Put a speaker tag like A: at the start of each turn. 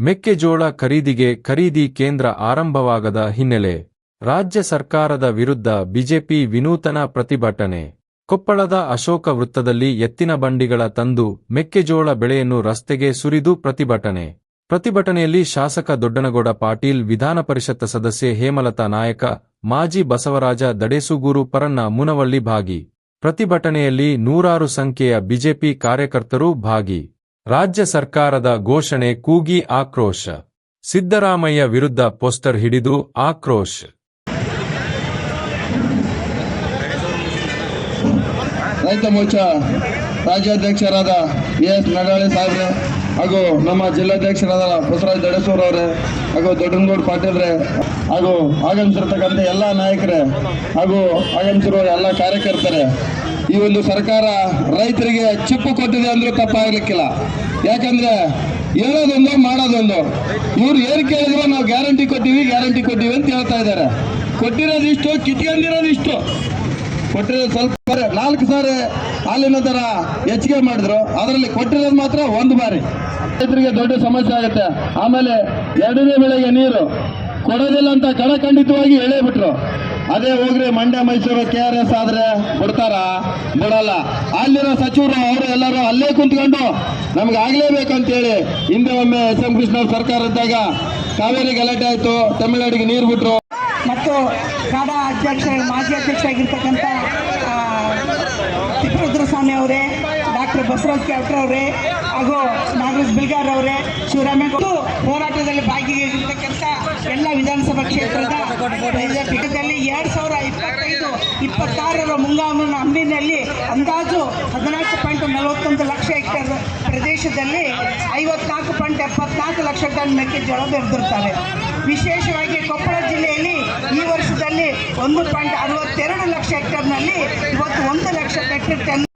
A: ಮೆಕ್ಕೆಜೋಳ ಖರೀದಿಗೆ ಖರೀದಿ ಕೇಂದ್ರ ಆರಂಭವಾಗದ ಹಿನ್ನೆಲೆ ರಾಜ್ಯ ಸರ್ಕಾರದ ವಿರುದ್ಧ ಬಿಜೆಪಿ ವಿನೂತನ ಪ್ರತಿಭಟನೆ. ಕೊಪ್ಪಳದ ಅಶೋಕ ವೃತ್ತದಲ್ಲಿ ಎತ್ತಿನ ಬಂಡಿಗಳ ತಂದು ಮೆಕ್ಕೆಜೋಳ ಬೆಳೆಯನ್ನು ರಸ್ತೆಗೆ ಸುರಿದು ಪ್ರತಿಭಟನೆ. ಪ್ರತಿಭಟನೆಯಲ್ಲಿ ಶಾಸಕ ದೊಡ್ಡನಗೌಡ ಪಾಟೀಲ್, ವಿಧಾನ ಪರಿಷತ್ ಸದಸ್ಯೆ ಹೇಮಲತಾ ನಾಯಕ, ಮಾಜಿ ಬಸವರಾಜ ದಡೇಸುಗೂರು ಪರನ್ನ ಮುನವಳ್ಳಿ ಭಾಗಿ. ಪ್ರತಿಭಟನೆಯಲ್ಲಿ ನೂರಾರು ಸಂಖ್ಯೆಯ ಬಿಜೆಪಿ ಕಾರ್ಯಕರ್ತರು ಭಾಗಿ. ರಾಜ್ಯ ಸರ್ಕಾರದ ಘೋಷಣೆ ಕೂಗಿ ಆಕ್ರೋಶ. ಸಿದ್ದರಾಮಯ್ಯ ವಿರುದ್ಧ ಪೋಸ್ಟರ್ ಹಿಡಿದು ಆಕ್ರೋಶ.
B: ರೈತ ಮೋರ್ಚಾ ರಾಜ್ಯಾಧ್ಯಕ್ಷರಾದ ಎಸ್ ನಡಾಳೆ ಸಾಹೇಬ್ರೆ ಹಾಗೂ ನಮ್ಮ ಜಿಲ್ಲಾಧ್ಯಕ್ಷರಾದ ಬಸವರಾಜ್ ದಡಸೂರ್ ಅವರೇ ಹಾಗೂ ದೊಡ್ಡನಗೌಡ ಪಾಟೀಲ್ರೆ ಹಾಗೂ ಆಗಮಿಸಿರ್ತಕ್ಕಂಥ ಎಲ್ಲ ನಾಯಕರೇ ಹಾಗೂ ಆಗಮಿಸಿರುವ ಎಲ್ಲ ಕಾರ್ಯಕರ್ತರೇ ಈ ಒಂದು ಸರ್ಕಾರ ರೈತರಿಗೆ ಚಿಪ್ಪು ಕೊಟ್ಟಿದೆ ಅಂದ್ರೂ ತಪ್ಪಾಗಲಿಕ್ಕಿಲ್ಲ. ಯಾಕಂದ್ರೆ ಹೇಳೋದೊಂದು, ಮಾಡೋದೊಂದು. ಇವ್ರು ಏನು ಕೇಳಿದ್ರು ನಾವು ಗ್ಯಾರಂಟಿ ಕೊಟ್ಟಿವಿ ಗ್ಯಾರಂಟಿ ಕೊಟ್ಟಿವಿ ಅಂತ ಹೇಳ್ತಾ ಇದ್ದಾರೆ. ಕೊಟ್ಟಿರೋದು ಇಷ್ಟು ಕಿತ್ಕೊಂಡಿರೋದು ಇಷ್ಟು ಕೊಟ್ಟಿರೋದು ಸ್ವಲ್ಪ ನಾಲ್ಕು ಸಾರಿ ಹಾಲಿನ ದರ ಹೆಚ್ಚಿಗೆ ಮಾಡಿದ್ರು. ಅದರಲ್ಲಿ ಕೊಟ್ಟಿರೋದು ಮಾತ್ರ ಒಂದು ಬಾರಿ. ರೈತರಿಗೆ ದೊಡ್ಡ ಸಮಸ್ಯೆ ಆಗುತ್ತೆ. ಆಮೇಲೆ ಎರಡನೇ ಬೆಳೆಗೆ ನೀರು ಕೊಡೋದಿಲ್ಲ ಅಂತ ಕಡಖಂಡಿತವಾಗಿ ಹೇಳೇ ಬಿಟ್ರು. ಅದೇ ಹೋಗ್ರಿ Mandya, Mysuru, K R S ಆದ್ರೆ ಬಿಡ್ತಾರ ಬಿಡಲ್ಲ. ಅಲ್ಲಿರೋ ಸಚಿವರು ಅವರು ಎಲ್ಲರೂ ಅಲ್ಲೇ ಕುಂತ್ಕೊಂಡು ನಮ್ಗೆ ಆಗ್ಲೇಬೇಕು ಅಂತೇಳಿ ಹಿಂದೆ ಒಮ್ಮೆ ಎಸ್ ಎಂ ಕೃಷ್ಣ ಸರ್ಕಾರ ಇದ್ದಾಗ ಕಾವೇರಿ ಗಲಾಟೆ ಆಯ್ತು, ತಮಿಳುನಾಡಿಗೆ ನೀರು ಬಿಟ್ರು.
C: ಮತ್ತು ಕಾಡಾ ಅಧ್ಯಕ್ಷ, ಮಾಜಿ ಅಧ್ಯಕ್ಷ ಆಗಿರ್ತಕ್ಕಂಥ ತಿಪ್ಪರುದ್ರಸ್ವಾಮಿ ಅವರೇ, ಡಾಕ್ಟರ್ ಬಸವರಾಜ್ ಕ್ಯಾಪ್ಟರ್ ಅವರೇ, ಹಾಗೂ ನಾಗರಾಜ್ ಬಿಲ್ಗಾರ್ ಅವರೇ, ಶಿವರಾಮೇಗೌಡ ಹೋರಾಟದಲ್ಲಿ ಭಾಗಿಯಾಗಿರ್ತಕ್ಕಂಥ ಎಲ್ಲ ವಿಧಾನಸಭಾ ಕ್ಷೇತ್ರದ ಬಿಜೆಪಿಯಲ್ಲಿ ಎರಡು ಸಾವಿರ ಇಪ್ಪತ್ತೈದು, ಇಪ್ಪತ್ತಾರರ ಮುಂಗಾಮಿನ ಹಂಬಿನಲ್ಲಿ ಅಂದಾಜು ಹದಿನಾಲ್ಕು ಪಾಯಿಂಟ್ ನಲವತ್ತೊಂದು ಲಕ್ಷ ಹೆಕ್ಟರ್ ಪ್ರದೇಶದಲ್ಲಿ ಐವತ್ನಾಲ್ಕು ಪಾಯಿಂಟ್ ಎಪ್ಪತ್ನಾಲ್ಕು ಲಕ್ಷ ಟನ್ ಮೆಕ್ಕೆಜೋಳ ಬೆರೆದಿರ್ತಾರೆ ವಿಶೇಷವಾಗಿ ಕೊಪ್ಪಳ ಜಿಲ್ಲೆಯಲ್ಲಿ ಈ ವರ್ಷದಲ್ಲಿ ಒಂದು ಪಾಯಿಂಟ್ ಅರವತ್ತೆರಡು ಲಕ್ಷ ಹೆಕ್ಟರ್ನಲ್ಲಿ ಇವತ್ತು ಒಂದು ಲಕ್ಷ ಮೆಟ್ರಿಕ್ ಟನ್